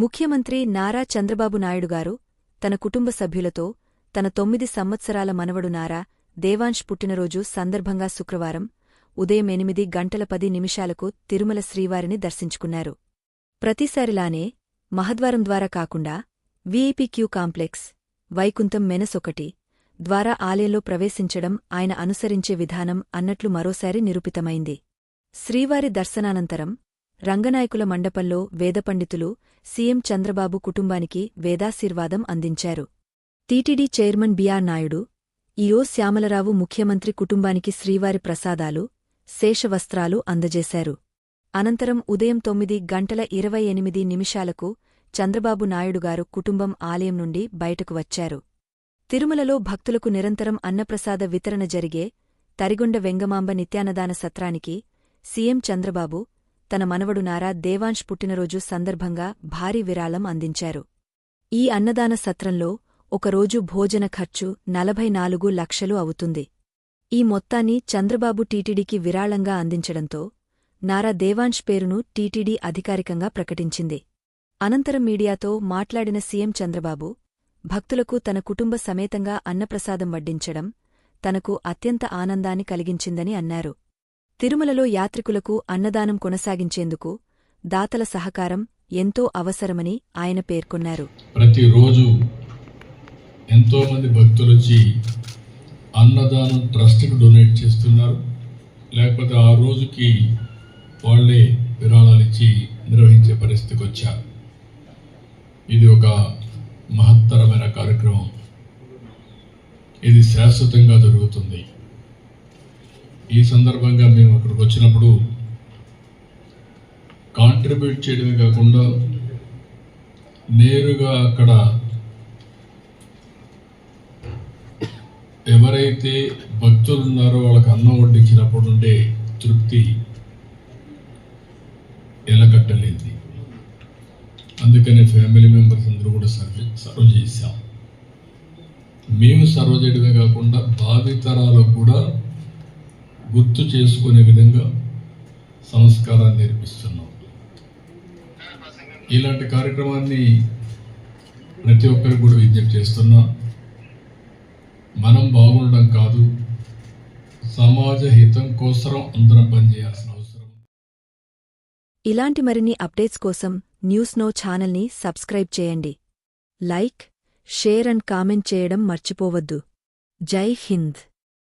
ముఖ్యమంత్రి నారా చంద్రబాబు నాయుడు గారు తన కుటుంబ సభ్యులతో తన తొమ్మిది సంవత్సరాల మనవడు నారా దేవాంష్ పుట్టినరోజు సందర్భంగా శుక్రవారం ఉదయం ఎనిమిది గంటల పది నిమిషాలకు తిరుమల శ్రీవారిని దర్శించుకున్నారు. ప్రతిసారిలానే మహద్వారం ద్వారా కాకుండా వీఐపీ క్యూ కాంప్లెక్స్ వైకుంఠం మెనసొకటి ద్వారా ఆలయంలో ప్రవేశించడం ఆయన అనుసరించే విధానం అన్నట్లు మరోసారి నిరూపితమైంది. శ్రీవారి దర్శనానంతరం రంగనాయకుల మండపంలో వేదపండితులు సీఎం చంద్రబాబు కుటుంబానికి వేదాశీర్వాదం అందించారు. టీటీడీ చైర్మన్ బిఆర్ నాయుడు ఈరో శ్యామలరావు ముఖ్యమంత్రి కుటుంబానికి శ్రీవారి ప్రసాదాలు శేషవస్త్రాలు అందజేశారు. అనంతరం ఉదయం తొమ్మిది గంటల ఇరవై ఎనిమిది నిమిషాలకు చంద్రబాబు నాయుడుగారు కుటుంబం ఆలయం నుండి బయటకు వచ్చారు. తిరుమలలో భక్తులకు నిరంతరం అన్నప్రసాద వితరణ జరిగే తరిగొండ వెంగమాంబ నిత్యానదాన సత్రానికి సీఎం చంద్రబాబు తన మనవడు నారా దేవాంష్ పుట్టినరోజు సందర్భంగా భారీ విరాళం అందించారు. ఈ అన్నదాన సత్రంలో ఒకరోజు భోజన ఖర్చు నలభై నాలుగు లక్షలు అవుతుంది. ఈ మొత్తాన్ని చంద్రబాబు టీటీడీకి విరాళంగా అందించడంతో నారా దేవాంష్ పేరును టీటీడీ అధికారికంగా ప్రకటించింది. అనంతరం మీడియాతో మాట్లాడిన సీఎం చంద్రబాబు భక్తులకు తన కుటుంబ సమేతంగా అన్నప్రసాదం వడ్డించడం తనకు అత్యంత ఆనందాన్ని కలిగించిందని అన్నారు. తిరుమలలో యాత్రికులకు అన్నదానం కొనసాగించేందుకు దాతల సహకారం ఎంతో అవసరమని ఆయన పేర్కొన్నారు. ప్రతిరోజు ఎంతోమంది భక్తులొచ్చి అన్నదానం ట్రస్ట్కి డొనేట్ చేస్తున్నారు. లేకపోతే ఆ రోజుకి వాళ్ళే విరాళాలిచ్చి నిర్వహించే పరిస్థితికి వచ్చారు ఇది ఒక మహత్తరమైన కార్యక్రమం. ఇది శాశ్వతంగా జరుగుతుంది. ఈ సందర్భంగా మేము అక్కడికి వచ్చినప్పుడు కాంట్రిబ్యూట్ చేయడమే కాకుండా నేరుగా అక్కడ ఎవరైతే భక్తులు ఉన్నారో వాళ్ళకి అన్నం వడ్డించినప్పుడు ఉండే తృప్తి ఎలకట్టలేంది అందుకని ఫ్యామిలీ మెంబర్స్ అందరూ కూడా సర్వే సర్వ్ చేశాం. మేము సర్వ్ చేయడమే కాకుండా భావితరాలకు కూడా గుర్తు చేసుకునే విధంగా సంస్కారాన్ని నేర్పిస్తున్నాం. ఇలాంటి కార్యక్రమాన్ని ప్రతి ఒక్కరికి కూడా విజ్ఞప్తి చేస్తున్నా మనం బాగుండడం కాదు సమాజ హితం కోసం అందరం పనిచేయాల్సిన అవసరం ఇలాంటి మరిన్ని అప్డేట్స్ కోసం న్యూస్ నో ఛానల్ని సబ్స్క్రైబ్ చేయండి. లైక్ షేర్ అండ్ కామెంట్ చేయడం మర్చిపోవద్దు. జై హింద్.